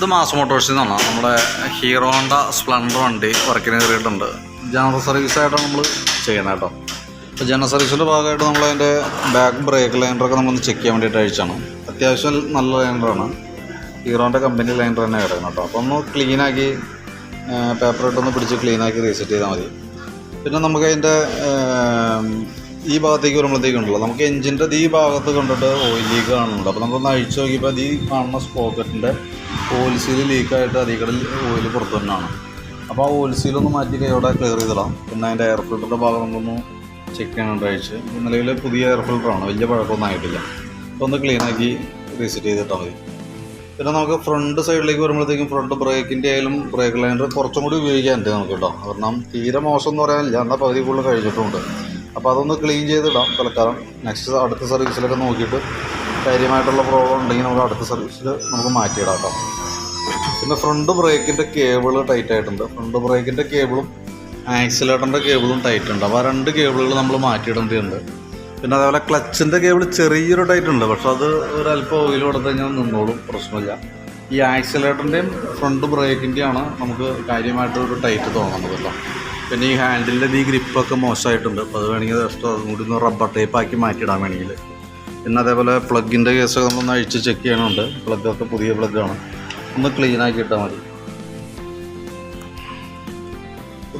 ഇത് മാസ് മോട്ടോഴ്സിൽ നിന്നാണ് നമ്മുടെ ഹീറോണ്ട സ്പ്ലൻഡർ വണ്ടി വർക്കിന് കയറിയിട്ടുണ്ട്. ജനറൽ സർവീസ് ആയിട്ടാണ് നമ്മൾ ചെയ്യണത് കേട്ടോ അപ്പോൾ ജനറൽ സർവീസിന്റെ ഭാഗമായിട്ട് നമ്മൾ അതിന്റെ ബാക്ക് ബ്രേക്ക് ലൈനറൊക്കെ നമ്മളൊന്ന് ചെക്ക് ചെയ്യാൻ വേണ്ടിയിട്ട് അഴിച്ചാണ് അത്യാവശ്യം നല്ല ലൈൻഡറാണ് ഹീറോന്റെ കമ്പനി ലൈൻഡർ തന്നെ കിടക്കുന്നത് കേട്ടോ അപ്പോൾ ഒന്ന് ക്ലീനാക്കി പേപ്പർ ഇട്ടൊന്ന് പിടിച്ച് ക്ലീനാക്കി റീസെറ്റ് ചെയ്താൽ മതി. പിന്നെ നമുക്ക് അതിന്റെ ഈ ഭാഗത്തേക്ക് വരുമ്പോഴത്തേക്കുണ്ടല്ലോ. നമുക്ക് എഞ്ചിന്റെ ഈ ഭാഗത്ത് കണ്ടിട്ട് ഓയിൽ ലീക്ക് കാണുന്നുണ്ട്. അപ്പോൾ നമ്മളൊന്ന് അഴിച്ചു നോക്കിയപ്പോൾ ഈ കാണുന്ന സ്പോക്കറ്റിന്റെ ഓയിൽ സീൽ ലീക്കായിട്ട് കൂടെ ഓയിൽ പുറത്തു തന്നെയാണ് അപ്പോൾ ആ ഓയിൽ സീലൊന്ന് മാറ്റി കൈയോടെ ക്ലിയർ ചെയ്തിടാം പിന്നെ അതിന്റെ എയർ ഫിൽറ്ററിന്റെ ഭാഗം നമുക്കൊന്ന് ചെക്ക് ചെയ്യാനുണ്ട് അഴിച്ച് നിലവിൽ പുതിയ എയർ ഫിൽറ്ററാണ് വലിയ പഴക്കമൊന്നും ആയിട്ടില്ല. അപ്പോൾ ഒന്ന് ക്ലീനാക്കി റീസെറ്റ് ചെയ്തിട്ടാൽ മതി. പിന്നെ നമുക്ക് ഫ്രണ്ട് സൈഡിലേക്ക് വരുമ്പോഴത്തേക്കും ഫ്രണ്ട് ബ്രേക്കിന്റെ ആയാലും ബ്രേക്ക് ലൈനർ കുറച്ചും കൂടി ഉപയോഗിക്കാനുണ്ട് നമുക്ക് കേട്ടോ. കാരണം തീരെ മോശം എന്ന് പറയാനില്ല. എന്നാൽ പകുതി കൂടുതൽ കഴിഞ്ഞിട്ടുമുണ്ട് അപ്പോൾ അതൊന്ന് ക്ലീൻ ചെയ്തിടാം. തൽക്കാലം നെക്സ്റ്റ് അടുത്ത സർവീസിലൊക്കെ നോക്കിയിട്ട് കാര്യമായിട്ടുള്ള പ്രോബ്ലം ഉണ്ടെങ്കിൽ നമുക്ക് അടുത്ത സർവീസിൽ നമുക്ക് മാറ്റിയിടാം കേട്ടോ. പിന്നെ ഫ്രണ്ട് ബ്രേക്കിന്റെ കേബിൾ ടൈറ്റ് ആയിട്ടുണ്ട്. ഫ്രണ്ട് ബ്രേക്കിന്റെ കേബിളും ആക്സിലേറ്ററിന്റെ കേബിളും ടൈറ്റ് ഉണ്ട്. അപ്പോൾ ആ രണ്ട് കേബിളുകൾ നമ്മൾ മാറ്റിയിടേണ്ടതുണ്ട്. പിന്നെ അതേപോലെ ക്ലച്ചിന്റെ കേബിൾ ചെറിയൊരു ടൈറ്റ് ഉണ്ട്. പക്ഷെ അത് ഒരല്പം ഓയിൽ കൊടുത്തു കഴിഞ്ഞാൽ നിന്നോളും പ്രശ്നമില്ല. ഈ ആക്സിലേറ്ററിന്റെയും ഫ്രണ്ട് ബ്രേക്കിന്റെയാണ് നമുക്ക് കാര്യമായിട്ട് ഒരു ടൈറ്റ് തോന്നുന്നത് കേട്ടോ പിന്നെ ഈ ഹാൻഡിലിന്റെ ഈ ഗ്രിപ്പൊക്കെ മോശമായിട്ടുണ്ട്. അപ്പോൾ അത് വേണമെങ്കിൽ ജസ്റ്റ് അതും കൂടി ഒന്ന് റബ്ബർ ടേപ്പ് ആക്കി മാറ്റിയിടാൻ വേണമെങ്കിൽ. പിന്നെ അതേപോലെ പ്ലഗിന്റെ കേസൊക്കെ നമ്മളൊന്ന് അഴിച്ച് ചെക്ക് ചെയ്യണമുണ്ട് പ്ലഗൊക്കെ പുതിയ പ്ലഗാണ് ഒന്ന് ക്ലീൻ ആക്കി ഇട്ടാൽ മതി.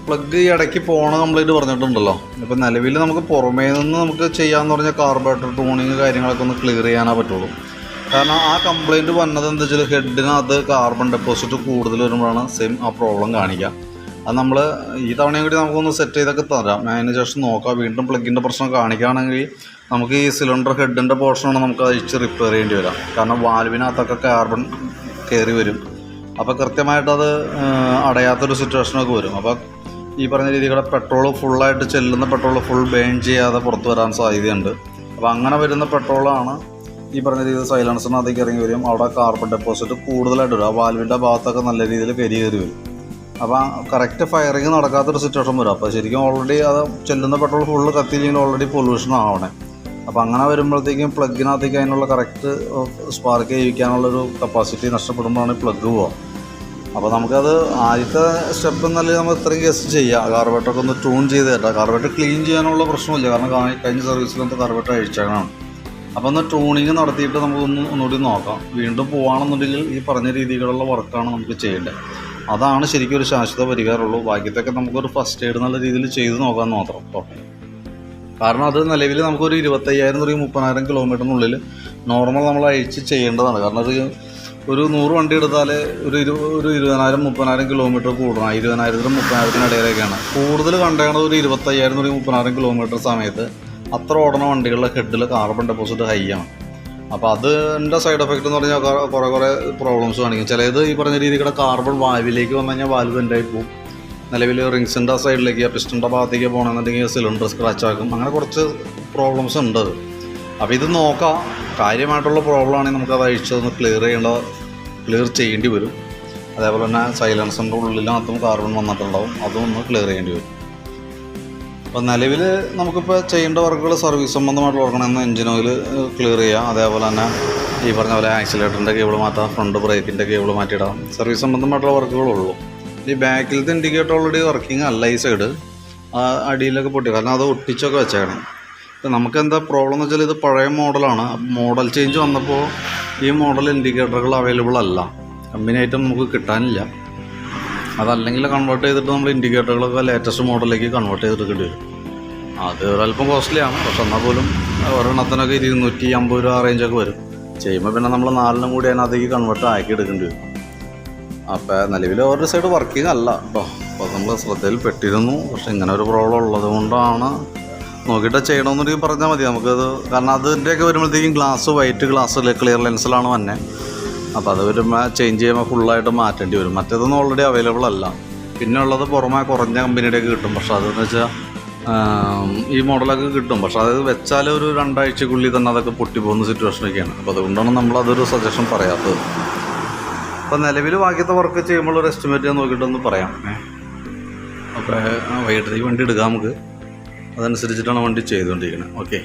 പ്ലഗ് ഇടയ്ക്ക് പോണ കംപ്ലൈന്റ് പറഞ്ഞിട്ടുണ്ടല്ലോ. ഇപ്പം നിലവിൽ നമുക്ക് പുറമേ നിന്ന് നമുക്ക് ചെയ്യാമെന്ന് പറഞ്ഞാൽ കാർബറേറ്റർ ടൂണിങ് കാര്യങ്ങളൊക്കെ ഒന്ന് ക്ലിയർ ചെയ്യാനേ പറ്റുള്ളൂ. കാരണം ആ കംപ്ലൈന്റ് വന്നത് എന്താ വെച്ചാൽ ഹെഡിനകത്ത് കാർബൺ ഡെപ്പോസിറ്റ് കൂടുതൽ വരുമ്പോഴാണ് സെയിം ആ പ്രോബ്ലം കാണിക്കുക അത് നമ്മൾ ഈ തവണയും കൂടി നമുക്കൊന്ന് സെറ്റ് ചെയ്തൊക്കെ തരാം. അതിന് നോക്കാം. വീണ്ടും പ്ലഗിന്റെ പ്രശ്നം കാണിക്കുകയാണെങ്കിൽ നമുക്ക് ഈ സിലിണ്ടർ ഹെഡിന്റെ പോർഷനാണ് നമുക്ക് അഴിച്ച് റിപ്പയർ ചെയ്യേണ്ടി വരാം. കാരണം വാൽവിനകത്തൊക്കെ കാർബൺ കയറി വരും. അപ്പോൾ കൃത്യമായിട്ടത് അടയാത്തൊരു സിറ്റുവേഷനൊക്കെ വരും. അപ്പോൾ ഈ പറഞ്ഞ രീതിയിലൂടെ പെട്രോൾ ഫുള്ളായിട്ട് ചെല്ലുന്ന പെട്രോൾ ഫുൾ ബേൺ ചെയ്യാതെ പുറത്തു വരാൻ സാധ്യതയുണ്ട്. അപ്പോൾ അങ്ങനെ വരുന്ന പെട്രോളാണ് ഈ പറഞ്ഞ രീതിയിൽ സൈലൻസറിനകത്തേക്ക് ഇറങ്ങി വരും. അവിടെ കാർബൺ ഡെപ്പോസിറ്റ് കൂടുതലായിട്ട് വരും. ആ വാൽവിന്റെ ഭാഗത്തൊക്കെ നല്ല രീതിയിൽ കരി കയറി വരും. അപ്പോൾ കറക്റ്റ് ഫയറിങ് നടക്കാത്തൊരു സിറ്റുവേഷൻ വരും. അപ്പോൾ ശരിക്കും ഓൾറെഡി അത് ചെല്ലുന്ന പെട്രോൾ ഫുള്ള് കത്തിയില്ലെങ്കിൽ ഓൾറെഡി പൊല്യൂഷൻ ആവണേ. അപ്പോൾ അങ്ങനെ വരുമ്പോഴത്തേക്കും പ്ലഗിനകത്തേക്ക് അതിനുള്ള കറക്റ്റ് സ്പാർക്ക് ചെയ്യിക്കാനുള്ളൊരു കപ്പാസിറ്റി നഷ്ടപ്പെടുമ്പോഴാണ് പ്ലഗ് പോവുക. അപ്പോൾ നമുക്കത് ആദ്യത്തെ സ്റ്റെപ്പ് എന്നല്ല നമ്മൾ ഇത്രയും കേസ് ചെയ്യാം. കാർബറേറ്ററൊക്കെ ഒന്ന് ട്യൂൺ ചെയ്ത് തരാം കാർബറേറ്റർ ക്ലീൻ ചെയ്യാനുള്ള പ്രശ്നമില്ല. കാരണം കഴിഞ്ഞ സർവീസിലത്തെ കാർബറേറ്റർ അഴിച്ചേക്കണം. അപ്പോൾ ഒന്ന് ട്യൂണിങ് നടത്തിയിട്ട് നമുക്കൊന്ന് ഒന്നുകൂടി നോക്കാം. വീണ്ടും പോവാണെന്നുണ്ടെങ്കിൽ ഈ പറഞ്ഞ രീതിയിലുള്ള വർക്കാണ് നമുക്ക് ചെയ്യേണ്ടത്. അതാണ് ശരിക്കും ഒരു ശാശ്വത പരിഹാരമുള്ളൂ. ബാക്കിയത്തൊക്കെ നമുക്കൊരു ഫസ്റ്റ് എയ്ഡ് നല്ല രീതിയിൽ ചെയ്ത് നോക്കാൻ മാത്രം. കേട്ടോ കാരണം അത് നിലവിൽ നമുക്കൊരു ഇരുപത്തയ്യായിരം തുടങ്ങി മുപ്പതിനായിരം കിലോമീറ്ററിനുള്ളിൽ നോർമൽ നമ്മൾ അഴിച്ച് ചെയ്യേണ്ടതാണ്. കാരണം അത് ഒരു നൂറ് വണ്ടി എടുത്താൽ ഒരു ഇരു ഒരു ഇരുപതിനായിരം മുപ്പതിനായിരം കിലോമീറ്റർ കൂടണം ഇരുപതിനായിരത്തിനും മുപ്പതിനായിരത്തിനും ഇടയിലേക്കാണ് കൂടുതൽ കണ്ടേണത് ഒരു ഇരുപത്തയ്യായിരം തുടങ്ങി മുപ്പതിനായിരം കിലോമീറ്റർ സമയത്ത് അത്ര ഓടണ വണ്ടികളുടെ ഹെഡിൽ കാർബൺ ഡെപ്പോസിറ്റ് ഹൈ ആണ്. അപ്പോൾ അതിന്റെ സൈഡ് എഫക്റ്റ് എന്ന് പറഞ്ഞാൽ കുറേ കുറേ പ്രോബ്ലംസ് കാണിക്കും. ചിലത് ഈ പറഞ്ഞ രീതിയിൽ കാർബൺ വാൽവിലേക്ക് വന്നു കഴിഞ്ഞാൽ വാൽവ് എന്റെ പോകും. നിലവിൽ റിങ്സിന്റെ സൈഡിലേക്ക് പിസ്റ്റന്റെ ഭാഗത്തേക്ക് പോകണമെന്നുണ്ടെങ്കിൽ സിലിണ്ടർ സ്ക്രാച്ച് ആക്കും. അങ്ങനെ കുറച്ച് പ്രോബ്ലംസ് ഉണ്ട് അപ്പോൾ ഇത് നോക്കാം. കാര്യമായിട്ടുള്ള പ്രോബ്ലം ആണെങ്കിൽ നമുക്ക് അത് അഴിച്ചതൊന്ന് ക്ലിയർ ചെയ്യേണ്ട ക്ലിയർ ചെയ്യേണ്ടി വരും. അതേപോലെ തന്നെ സൈലൻസറിന്റെ ഉള്ളിലകത്തും കാർബൺ വന്നിട്ടുണ്ടാവും. അതും ഒന്ന് ക്ലിയർ ചെയ്യേണ്ടി വരും. അപ്പോൾ നിലവിൽ നമുക്കിപ്പോൾ ചെയ്യേണ്ട വർക്കുകൾ സർവീസ് സംബന്ധമായിട്ടുള്ള വർക്കാണ് എഞ്ചിൻ ഓയിൽ ക്ലിയർ ചെയ്യാം. അതേപോലെ തന്നെ ഈ പറഞ്ഞ പോലെ ആക്സിലേറ്ററിന്റെ കേബിൾ മാറ്റാം ഫ്രണ്ട് ബ്രേക്കിന്റെ കേബിൾ മാറ്റിയിടാം. സർവീസ് സംബന്ധമായിട്ടുള്ള വർക്കുകളുള്ളൂ ഈ ബാക്കിലത്തെ ഇൻഡിക്കേറ്റർ ഓൾറെഡി വർക്കിംഗ് അല്ല ഈ സൈഡ് ആ അടിയിലൊക്കെ പൊട്ടി. കാരണം അത് ഒട്ടിച്ചൊക്കെ ഇപ്പം നമുക്ക് എന്താ പ്രോബ്ലം എന്ന് വെച്ചാൽ ഇത് പഴയ മോഡലാണ് മോഡൽ ചേഞ്ച് വന്നപ്പോൾ ഈ മോഡൽ ഇൻഡിക്കേറ്ററുകൾ അവൈലബിൾ അല്ല. കമ്പനി ഐറ്റം നമുക്ക് കിട്ടാനില്ല. അതല്ലെങ്കിൽ കൺവേർട്ട് ചെയ്തിട്ട് നമ്മൾ ഇൻഡിക്കേറ്ററുകളൊക്കെ ലേറ്റസ്റ്റ് മോഡലിലേക്ക് കൺവേർട്ട് ചെയ്തെടുക്കേണ്ടി വരും. അത് ഒരല്പം കോസ്റ്റ്ലിയാണ് പക്ഷെ എന്നാൽ പോലും ഒരെണ്ണത്തിനൊക്കെ ഇരുന്നൂറ്റി അമ്പത് രൂപ റേഞ്ചൊക്കെ വരും. ചെയ്യുമ്പോൾ പിന്നെ നമ്മൾ നാലിനും കൂടി അതിനകത്തേക്ക് കൺവേർട്ട് ആക്കി എടുക്കേണ്ടി വരും. അപ്പോൾ നിലവിൽ അവരുടെ സൈഡ് വർക്കിംഗ് അല്ല. കേട്ടോ അപ്പോൾ നമ്മൾ ശ്രദ്ധയിൽ പെട്ടിരുന്നു പക്ഷെ ഇങ്ങനെ ഒരു പ്രോബ്ലം ഉള്ളത് കൊണ്ടാണ് നോക്കിയിട്ട് ചെയ്യണമെന്നുണ്ടെങ്കിൽ പറഞ്ഞാൽ മതി. നമുക്കത് കാരണം അതിന്റെയൊക്കെ വരുമ്പോഴത്തേക്കും ഗ്ലാസ് വൈറ്റ് ഗ്ലാസ് ക്ലിയർ ലെൻസിലാണ് വന്നെ. അപ്പോൾ അത് വരുമ്പോൾ ചേഞ്ച് ചെയ്യുമ്പോൾ ഫുള്ളായിട്ട് മാറ്റേണ്ടി വരും. മറ്റേതൊന്നും ഓൾറെഡി അവൈലബിൾ അല്ല. പിന്നെ ഉള്ളത് പുറമെ കുറഞ്ഞ കമ്പനിയുടെയൊക്കെ കിട്ടും. പക്ഷെ അതെന്ന് വെച്ചാൽ ഈ മോഡലൊക്കെ കിട്ടും. പക്ഷെ അത് വെച്ചാൽ ഒരു രണ്ടാഴ്ചക്കുള്ളിൽ തന്നെ അതൊക്കെ പൊട്ടിപ്പോകുന്ന സിറ്റുവേഷനൊക്കെയാണ് അപ്പോൾ അതുകൊണ്ടാണ് നമ്മൾ അതൊരു സജഷൻ പറയാത്തത്. അപ്പോൾ നിലവിൽ ബാക്കിയത്തെ വർക്ക് ചെയ്യുമ്പോൾ ഒരു എസ്റ്റിമേറ്റ് നോക്കിയിട്ടൊന്ന് പറയാം. അപ്പോൾ വൈകിട്ടത്തേക്ക് വണ്ടി എടുക്കാം നമുക്ക്. അതനുസരിച്ചിട്ടാണ് വണ്ടി ചെയ്തുകൊണ്ടിരിക്കുന്നത് ഓക്കെ